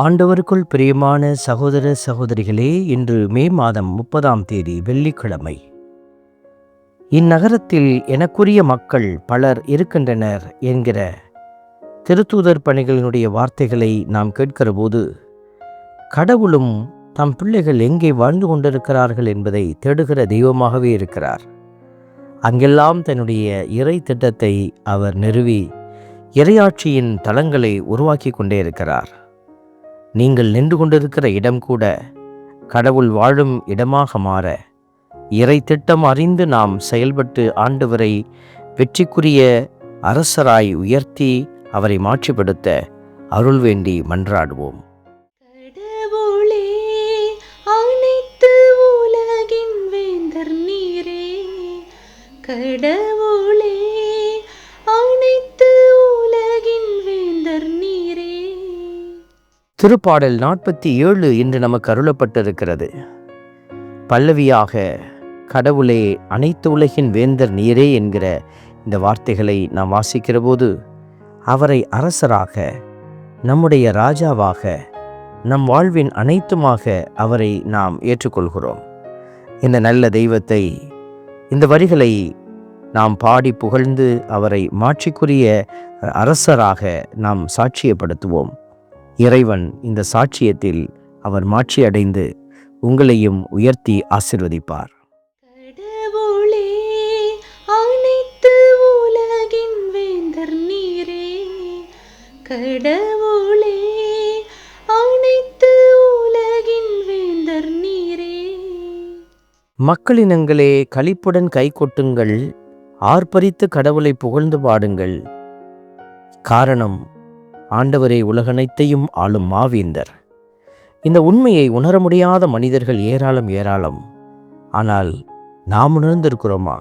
ஆண்டவருக்குள் பிரியமான சகோதர சகோதரிகளே இன்று மே மாதம் முப்பதாம் தேதி வெள்ளிக்கிழமை. இந்நகரத்தில் எனக்குரிய மக்கள் பலர் இருக்கின்றனர் என்கிற திருத்தூதர் பணிகளினுடைய வார்த்தைகளை நாம் கேட்கிறபோது கடவுளும் தம் பிள்ளைகள் எங்கே வாழ்ந்து கொண்டிருக்கிறார்கள் என்பதை தேடுகிற தெய்வமாகவே இருக்கிறார். அங்கெல்லாம் தன்னுடைய இறை திட்டத்தை அவர் நிறுவி இறையாட்சியின் தளங்களை உருவாக்கி கொண்டே இருக்கிறார். நீங்கள் நின்று கொண்டிருக்கிற இடம் கூட கடவுள் வாழும் இடமாக மாற இறை திட்டம் அறிந்து நாம் செயல்பட்டு ஆண்டவரை வெற்றிக்குரிய அரசராய் உயர்த்தி அவரை மாற்றிப்படுத்த அருள் வேண்டி மன்றாடுவோம். திருப்பாடல் நாற்பத்தி ஏழு இன்று நமக்கு அருளப்பட்டிருக்கிறது. பல்லவியாக கடவுளே அனைத்து உலகின் வேந்தர் நீரே என்கிற இந்த வார்த்தைகளை நாம் வாசிக்கிற போது அவரை அரசராக நம்முடைய ராஜாவாக நம் வாழ்வின் அனைத்துமாக அவரை நாம் ஏற்றுக்கொள்கிறோம். இந்த நல்ல தெய்வத்தை இந்த வரிகளை நாம் பாடி புகழ்ந்து அவரை மாட்சிக்குரிய அரசராக நாம் சாட்சியப்படுத்துவோம். இறைவன் இந்த சாட்சியத்தில் அவர் மாட்சி அடைந்து உங்களையும் உயர்த்தி ஆசிர்வதிப்பார். கடவுளே அனைத்து உலகின் வேந்தர் நீரே. கடவுளே அனைத்து உலகின் வேந்தர் நீரே. மக்களினங்களே களிப்புடன் கை கொட்டுங்கள். ஆர்ப்பரித்து கடவுளை புகழ்ந்து பாடுங்கள். காரணம் ஆண்டவரே உலகனைத்தையும் ஆளும் மாவீந்தர். இந்த உண்மையை உணர முடியாத மனிதர்கள் ஏராளம் ஏராளம். ஆனால் நாம் உணர்ந்திருக்கிறோமா?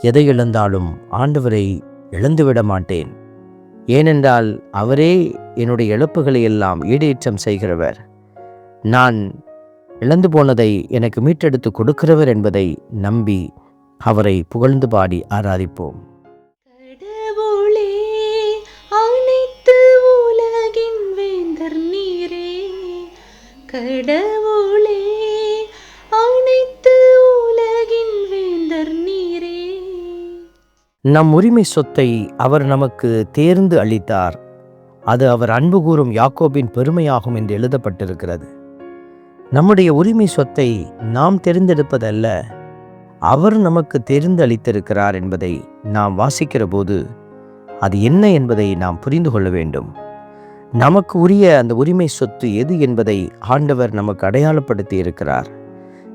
எதை இழந்தாலும் ஆண்டவரை இழந்துவிட மாட்டேன். ஏனென்றால் அவரே என்னுடைய இழப்புகளை எல்லாம் ஈடேற்றம் செய்கிறவர். நான் இழந்து போனதை எனக்கு மீட்டெடுத்து கொடுக்கிறவர் என்பதை நம்பி அவரை புகழ்ந்து பாடி ஆராதிப்போம். கடவுளே அனைத்து உலகின் வேந்தர் நீரே. நம் உரிமை சொத்தை அவர் நமக்கு தேர்ந்து அளித்தார். அது அவர் அன்பு கூறும் யாக்கோபின் பெருமையாகும் என்று எழுதப்பட்டிருக்கிறது. நம்முடைய உரிமை சொத்தை நாம் தெரிந்தெடுப்பதல்ல அவர் நமக்கு தெரிந்து அளித்திருக்கிறார் என்பதை நாம் வாசிக்கிற போது அது என்ன என்பதை நாம் புரிந்து கொள்ள வேண்டும். நமக்கு உரிய அந்த உரிமை சொத்து எது என்பதை ஆண்டவர் நமக்கு அடையாளப்படுத்தி இருக்கிறார்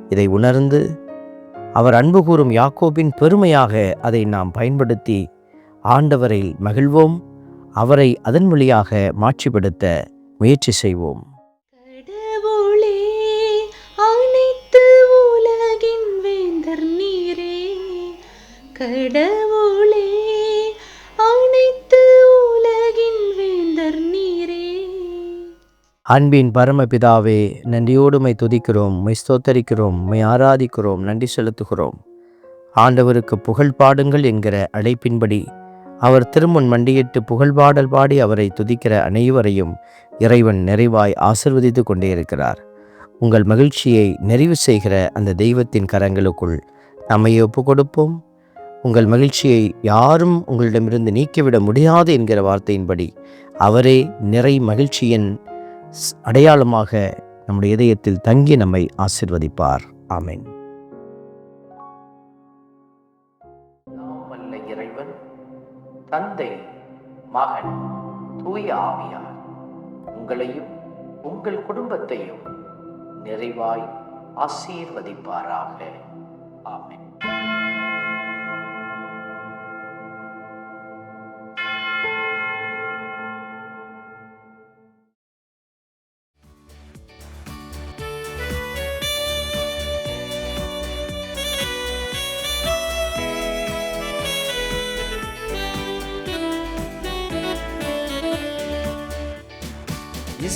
இதை உணர்ந்து அவர் அன்பு கூறும் யாக்கோபின் பெருமையாக அதை நாம் பயன்படுத்தி ஆண்டவரை மகிழ்வோம் அவரை அதன் வழியாக மாட்சிப்படுத்த முயற்சி செய்வோம். கடவுளே அனைத்து உலகின் வேந்தர் நீரே. கடவுளே அன்பின் பரமபிதாவே நன்றியோடுமை துதிக்கிறோம் மை ஸ்தோத்தரிக்கிறோம் மை ஆராதிக்கிறோம் நன்றி செலுத்துகிறோம். ஆண்டவருக்கு புகழ் பாடுங்கள் என்கிற அழைப்பின்படி அவர் திருமுன் மண்டியிட்டு புகழ் பாடல் பாடி அவரை துதிக்கிற அனைவரையும் இறைவன் நிறைவாய் ஆசிர்வதித்து கொண்டே இருக்கிறார் உங்கள் மகிழ்ச்சியை நிறைவு செய்கிற அந்த தெய்வத்தின் கரங்களுக்குள் நம்மை ஒப்பு கொடுப்போம். உங்கள் மகிழ்ச்சியை யாரும் உங்களிடமிருந்து நீக்கிவிட முடியாது என்கிற வார்த்தையின்படி அவரே நிறை மகிழ்ச்சியின் அடையாளமாக நம்முடைய இதயத்தில் தங்கி நம்மை ஆசிர்வதிப்பார். ஆமேன். இறைவன் தந்தை மகன் தூய ஆவியார் உங்களையும் உங்கள் குடும்பத்தையும் நிறைவாய் ஆசீர்வதிப்பாராக. ஆமேன்.